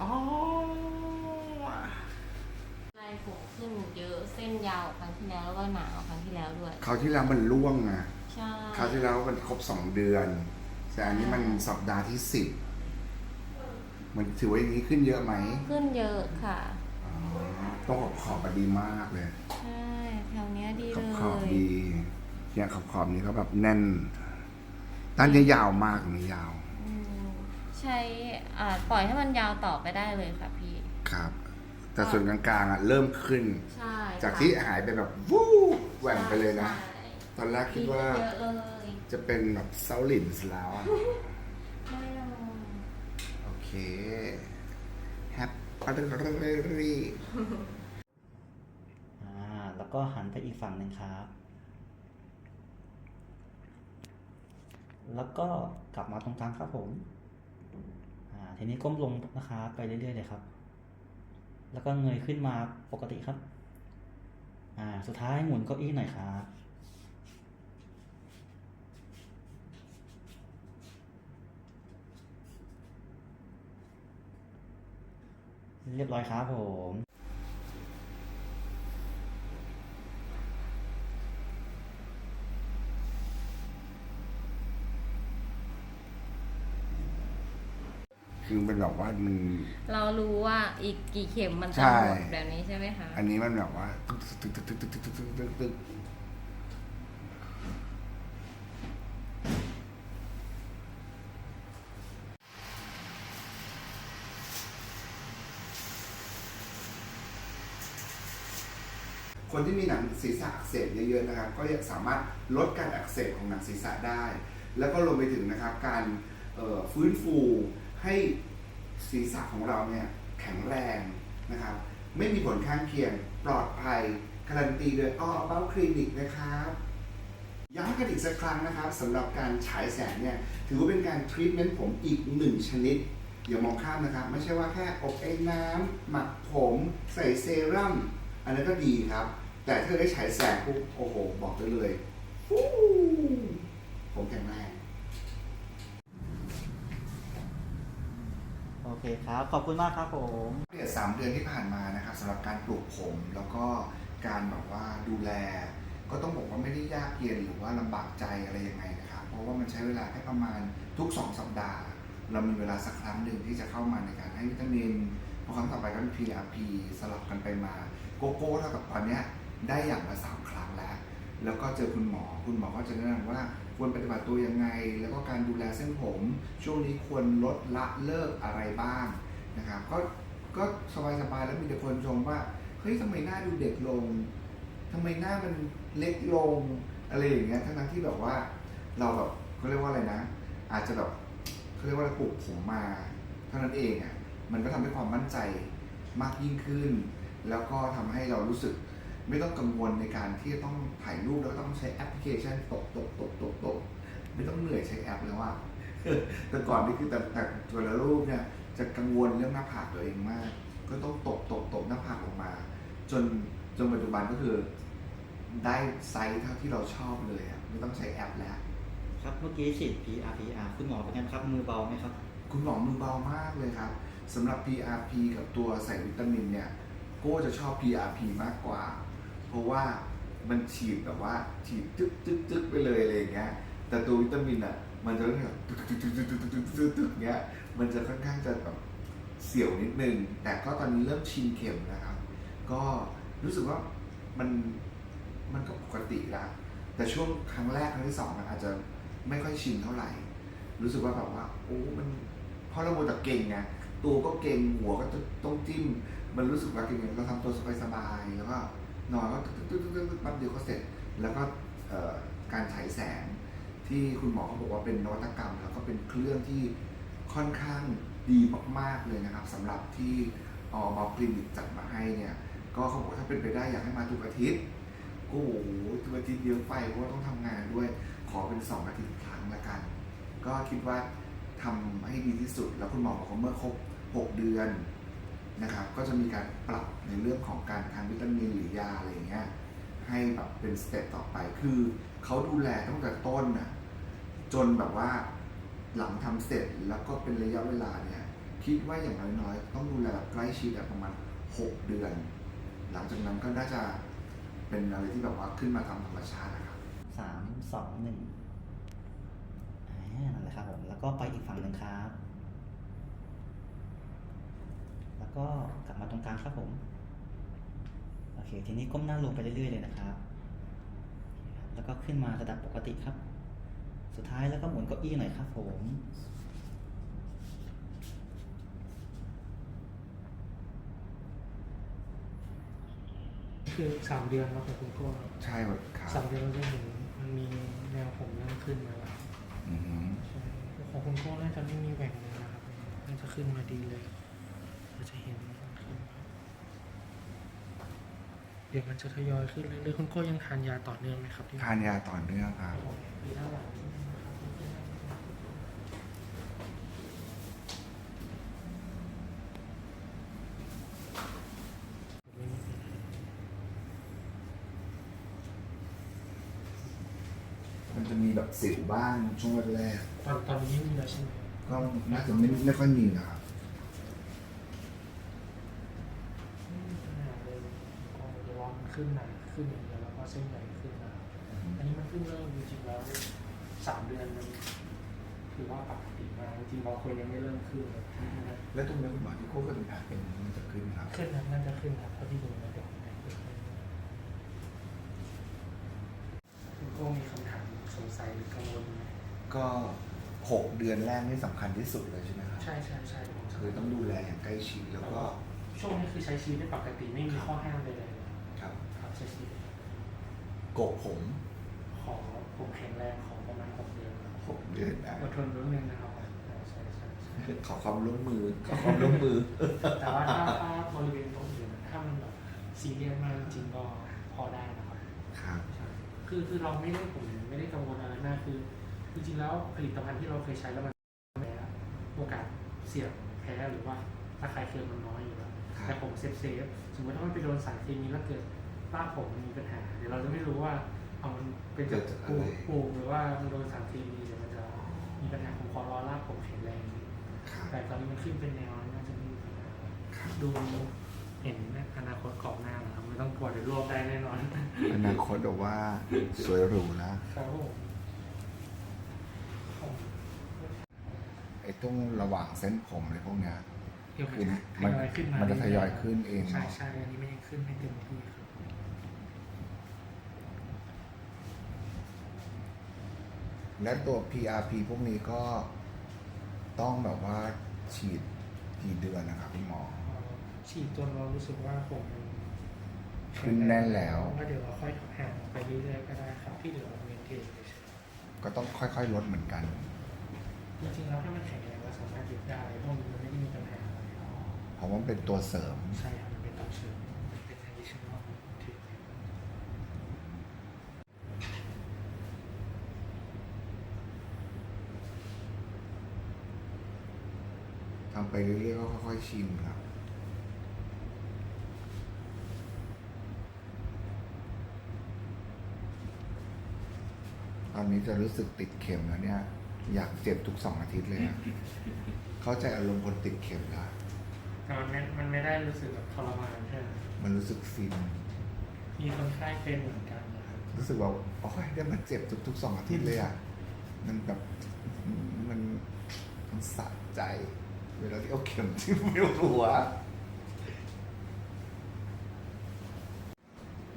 อ๋อลายผมขึ้นเยอะเส้นยาวกว่าครั้งที่แล้วแล้วก็หนากว่าครั้งที่แล้วด้วย คราวที่แล้วมันร่วงอะใช่คราวที่แล้วมันครบสองเดือน แต่อันนี้มันสัปดาห์ที่สิบมันถือว่าอย่างนี้ขึ้นเยอะไหมขึ้นเยอะค่ะอ๋อต้องขอบขอบมาดีมากเลยใช่แถวเนี้ยดีขอบเลขอบยดีเนี่ยขอบขอบนี้ก็แบบแน่นด้านนี้ยาวมากนี่ยาวอืม ใช้อ่าปล่อยให้มันยาวต่อไปได้เลยค่ะพี่ ครับ แต่ส่วนกลางๆอะเริ่มขึ้นใช่จากค่ะที่หายไปแบบวู้แหว่งไปเลยนะใช่ตอนแรกคิดว่าเยอะเลยจะเป็นแบบเซาหลินส์แล้วอะไม่ลงโอเคแฮปปี้อ่าแล้วก็หันไปอีกฝั่งหนึ่งครับ แล้วก็กลับมาตรงกลางครับผมอ่า ทีนี้ก้มลงนะครับไปเรื่อยๆเลยครับ แล้วก็เงยขึ้นมาปกติครับ อ่า สุดท้ายหมุนเก้าอี้หน่อยครับเรียบร้อยครับผม คือเป็นแบบว่ามัน เรารู้ว่าอีกกี่เข็มมันใช่จะหมดแบบนี้ใช่ไหมคะ อันนี้มันแบบว่าตึกตึกตึกตึกตึกตึกตึกตึกตึกคนที่มีหนังศีรษะอักเสบเยอะๆนะครับ ก็สามารถลดการอักเสบของหนังศีรษะได้ แล้วก็รวมไปถึงนะครับการเอ่อฟื้นฟูให้ ศีรษะของเราเนี่ยแข็งแรงนะครับ ไม่มีผลข้างเคียงปลอดภัยการันตีโดยอ้อเบ้าคลินิกนะครับย้ำกันอีกสักครั้งนะครับสำหรับการฉายแสงเนี่ยถือว่าเป็นการทรีทเมนต์ผมอีกหนึ่งชนิดอย่ามองข้ามนะครับ ไม่ใช่ว่าแค่อบไอ้น้ำหมักผมใส่เซรั่มอันนั้นก็ดีครับ แต่ถ้าได้ฉายแสงปุ๊บโอ้โห บอกได้เลย ผมแข็งแรง โอเคครับ ขอบคุณมากครับผมเนี่ยสามเดือนที่ผ่านมานะครับสำหรับการปลูกผมแล้วก็การแบบว่าดูแล ก็ต้องบอกว่าไม่ได้ยากเย็นหรือว่าลำบากใจอะไรยังไงนะครับ เพราะว่ามันใช้เวลาแค่ประมาณทุก 2 สัปดาห์ เรามีเวลาสักครั้งหนึ่งที่จะเข้ามาในการให้วิตามินพอครั้งต่อไปก็เป็น PRP สลับกันไปมา โกโก้เท่ากับตอนเนี้ยได้อย่างละสามครั้งแล้ว แล้วก็เจอคุณหมอ คุณหมอก็จะแนะนำว่าควรปฏิบัติตัวยังไง แล้วก็การดูแลเส้นผม ช่วงนี้ควรลดละเลิกอะไรบ้างนะครับก็ก็สบายๆแล้วมีแต่คนชมว่าเฮ้ยทำไมหน้าดูเด็กลงทำไมหน้ามันเล็กลงอะไรอย่างเงี้ยทั้งๆที่แบบว่าเราแบบเขาเรียกว่าอะไรนะ อาจจะแบบเขาเรียกว่าปลูกผมมา เท่านั้นเองอะมันก็ทำให้ความมั่นใจมากยิ่งขึ้น แล้วก็ทำให้เรารู้สึก ไม่ต้องกังวลในการที่จะต้องถ่ายรูปแล้วต้องใช้แอปพลิเคชันตบตบตบตบตบไม่ต้องเหนื่อยใช้แอปแล้วว่าแต่ก่อนนี่คือแต่แต่ตัวละรูปเนี่ยจะกังวลเรื่องหน้าผากตัวเองมาก ก็ต้องตบตบตบหน้าผากออกมา จนจนปัจจุบันก็คือ ได้ไซส์เท่าที่เราชอบเลยอะไม่ต้องใช้แอปแล้ว ครับเมื่อกี้ฉีด PR PR คุณหมอเป็นไงครับมือเบาไหมครับ คุณหมอมือเบามากเลยครับสำหรับ PRP กับตัวใส่วิตามินเนี่ยโก้จะชอบ PRP มากกว่า เพราะว่ามันฉีดแบบว่าฉีดจึ๊กจึ๊กจึ๊กไปเลยอะไรอย่างเงี้ย แต่ตัววิตามินอะ มันจะแบบตึ๊กตึ๊กตึ๊กตึ๊กตึ๊กตึ๊กตึ๊กตึ๊กเงี้ย มันจะค่อนข้างจะแบบเสียวนิดนึง แต่ก็ตอนนี้เริ่มชินเข็มนะครับ ก็รู้สึกว่ามันมันก็ปกติละ แต่ช่วงครั้งแรกครั้งที่สองมันอาจจะไม่ค่อยชินเท่าไหร่ รู้สึกว่าแบบว่าโอ้ มันเพราะเราโมแต่เก่งไง ตัวก็เก่งหัวก็ต้องจิ้ม มันรู้สึกว่าเก่งเราทำตัวสบายๆแล้วก็ นอนก็ตึ๊กตึ๊กตึ๊กตึ๊กตึ๊กแป๊บเดียวก็เสร็จ แล้วก็การฉายแสงที่คุณหมอเขาบอกว่าเป็นนวัตกรรม แล้วก็เป็นเครื่องที่ค่อนข้างดีมากๆเลยนะครับสำหรับที่ออบอคลินิกจัดมาให้เนี่ย ก็เขาบอกถ้าเป็นไปได้อยากให้มาทุกอาทิตย์โอ้โหทุกอาทิตย์เยอะไปเพราะว่าต้องทำงานด้วยขอเป็นสองอาทิตย์ครั้งละกัน ก็คิดว่าทำให้ดีที่สุด แล้วคุณหมอบอกว่าเมื่อครบ 6 เดือน นะครับ ก็จะมีการปรับในเรื่องของการทานวิตามินหรือยาอะไรเงี้ยให้แบบเป็นสเต็ปต่อไป คือเขาดูแลตั้งแต่ต้นนะจนแบบว่าหลังทำเสร็จแล้วก็เป็นระยะเวลาเนี่ยคิดว่าอย่างน้อยๆต้องดูแลแบบใกล้ชิดประมาณ 6 เดือน หลังจากนั้นก็น่าจะเป็นอะไรที่แบบว่าขึ้นมาตาธรรมชาตินะครับสามสองหนึ่งนั่นแหละครับผมแล้วก็ไปอีกฝั่งหนึ่งครับ แล้ว ก็กลับมาตรงกลางครับผม โอเค ทีนี้ก้มหน้าลงไปเรื่อยๆเลยนะครับ แล้วก็ขึ้นมาระดับปกติครับ สุดท้ายแล้วก็หมุนเก้าอี้หน่อยครับผมคือสามเดือนแล้วของคุณก็ใช่ครับสามเดือนเราจะเห็นมันมีแนวผมเริ่มขึ้นมาแล้วอือหือใช่ของคุณก็น่าจะไม่มีแหว่งเลยนะครับน่าจะขึ้นมาดีเลย เราจะเห็นมันขึ้นมาเดี๋ยวมันจะทยอยขึ้นเรื่อยๆคุณก็ยังทานยาต่อเนื่องไหมครับที่ทานยาต่อเนื่องครับ มีด้านหลังไม่มีปัญหามันจะมีแบบสิวบ้างช่วงแรกตอนตอนนี้มีแล้วใช่ไหมๆก็น่าจะไม่ไม่ค่อยมีนะครับ ไม่มีปัญหาเลยก็เดี๋ยวรอมัน ขึ้นหนาขึ้นอย่างเดียวแล้วก็เส้นใหญ่ขึ้นมาอันนี้มันเพิ่งเริ่มจริงๆแล้วสามเดือนมันถือว่าปกติมากจริงๆบางคนยังไม่เริ่มขึ้นเลยแล้วตรงนี้คุณหมอที่โค้ชกับเป็นแผลเป็นมันจะขึ้นครับขึ้นนะน่าจะขึ้นครับเท่าที่ดูนะเดี๋ยวให้ดูคุณโก็มีคำถามสงสัยหรือกังวลไหมก็หกเดือนแรกนี่สำคัญที่สุดเลยใช่ไหมครับใช่ใช่ใช่ผมคือต้องดูแลอย่างใกล้ชิดแล้วก็ช่วงนี้คือใช้ชีวิตได้ปกติไม่มีข้อห้ามใดๆเลย ครับ ครับใช้ชีวิต โกกผม ขอผมแข็งแรงขอประมาณหกเดือนครับหกเดือนนะอดทนนิดนึงนะครับใช่ใช่ใช่ใช่ขอความร่วมมือ ขอความร่วมมือ แต่ว่าถ้าถ้าบริเวณตรงอื่นอะถ้ามันแบบซีเรียสมากจริงๆก็พอได้นะครับครับ ใช่คือคือเราไม่ได้ผมไม่ได้กังวลอะไรมากคือ จริงๆแล้วผลิตภัณฑ์ที่เราเคยใช้แล้วมันแพ้โอกาสเสี่ยงแพ้หรือว่าถ้าใครเคยมันน้อยอยู่แล้วครับแต่ผมเซฟเซฟสมมติถ้ามันไปโดนสารเคมีแล้วเกิด รากผมมันมีปัญหา เดี๋ยวเราจะไม่รู้ว่าเอามันเป็นจากปลูกปลูกหรือว่ามันโดนสารเคมีเดี๋ยวมันจะมีปัญหาผมขอรอรากผมแข็งแรงครับแต่ตอนนี้มันขึ้นเป็นแนวน่าจะไม่มีปัญหาอะไรครับดูเห็นอนาคตกรอบหน้านะครับไม่ต้องกลัวเดี๋ยวรวบได้แน่นอน อนาคตบอกว่าสวยหรูแล้วครับผมผมไอ้ตรงระหว่างเส้นผมอะไรพวกเนี้ยเดี๋ยวคือมัมันนจะทยอยขึ้นมามันจะทยอยขึ้นเองใช่เนาะ ใช่อันนี้ไม่ยังขึ้นไม่เต็มที่ครับ และตัว PRP พวกนี้ก็ต้องแบบว่าฉีดกี่เดือนนะครับพี่หมอเอ่อฉีดจนเรารู้สึกว่าผมมันขึ้นแน่นแล้ว ก็เดี๋ยวเราค่อยห่างไปเรื่อยๆก็ได้ครับที่เหลือเราเมนเทนเฉยก็ต้องค่อยๆลดเหมือนกันๆจริงๆแล้วถ้ามันแข็งแรงเราสามารถหยุดได้พวกนี้มันไม่ได้มีปัญหาอะไรเพราะว่ามันเป็นตัวเสริม ใช่ครับมันเป็นตัวเสริมเป็น additional treatment ทำไปเรื่อยๆก็ค่อยๆชินครับตอนนี้จะรู้สึกติดเข็มแล้วเนี่ย อยากเจ็บทุกสองอาทิตย์เลยอะเข้าใจอารมณ์คนติดเข็มแล้วแต่มันไม่มันไม่ได้รู้สึกแบบทรมานใช่ไหมมันรู้สึกฟิน มีคนไข้เป็นเหมือนกันนะครับรู้สึกว่าโอ้ยได้มันเจ็บทุกๆสองอาทิตย์เลยอะ มันแบบมันมันสะใจ เวลาที่เอาเข็มที่ไม่รู้อะ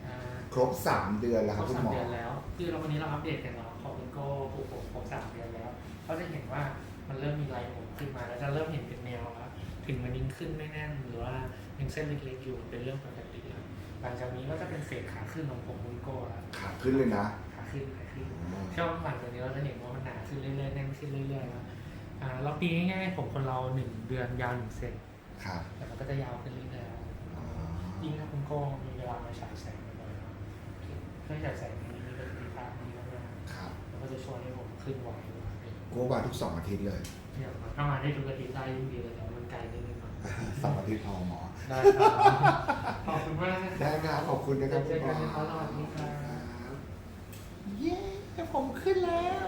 อ่าครบสามเดือนแล้วคครรับบคุณสามหมอ เดือนแล้ว คือเราวันนี้เราอัปเดตกันเนาะของคุณโก้ปลูกผมครบสามเดือนแล้วเขาจะเห็นว่ามันเริ่มมีลายผมขึ้นมาแล้วจะเริ่มเห็นเป็นแนวแล้วถึงมันยังขึ้นไม่แน่นหรือว่ายังเส้นเล็กๆอยู่เป็นเรื่องปกติแล้วหลังจากนี้ก็จะเป็นเฟสขาขึ้นของผมคุณโก้แล้วขาขึ้นเลยนะขาขึ้นขาขึ้น ช่วงหลังจากนี้เราจะเห็นว่ามันหนาขึ้นเรื่อยๆแน่นขึ้นเรื่อยๆแล้ว อ่าเราปีง่ายๆผมคนเราหนึ่งเดือนยาวหนึ่งเซนครับแต่มันก็จะยาวขึ้นเรื่อยอ๋อๆยิ่งถ้าคุณโก้มีเวลามาฉายแสงบ่อยๆเนาะเครื่องฉายแสงนี้มีประสิทธิภาพดีมากครับๆมันก็จะช่วยให้ผมขึ้นไหวกูว่าทุกสองอาทิตย์เลยเนี่ยถ้ามาได้ทุกอาทิตย์ได้ยิ่งดีเลยแต่มันไกลนิดนึงเนาะสองอาทิตย์พอหมอ ได้ครับขอบคุณมากนะคได้รับครับขอบคุณนะครับเจคุอณหมกัอนในครั้งสวัสดีครับครับ เย้ผมขึ้นแล้ว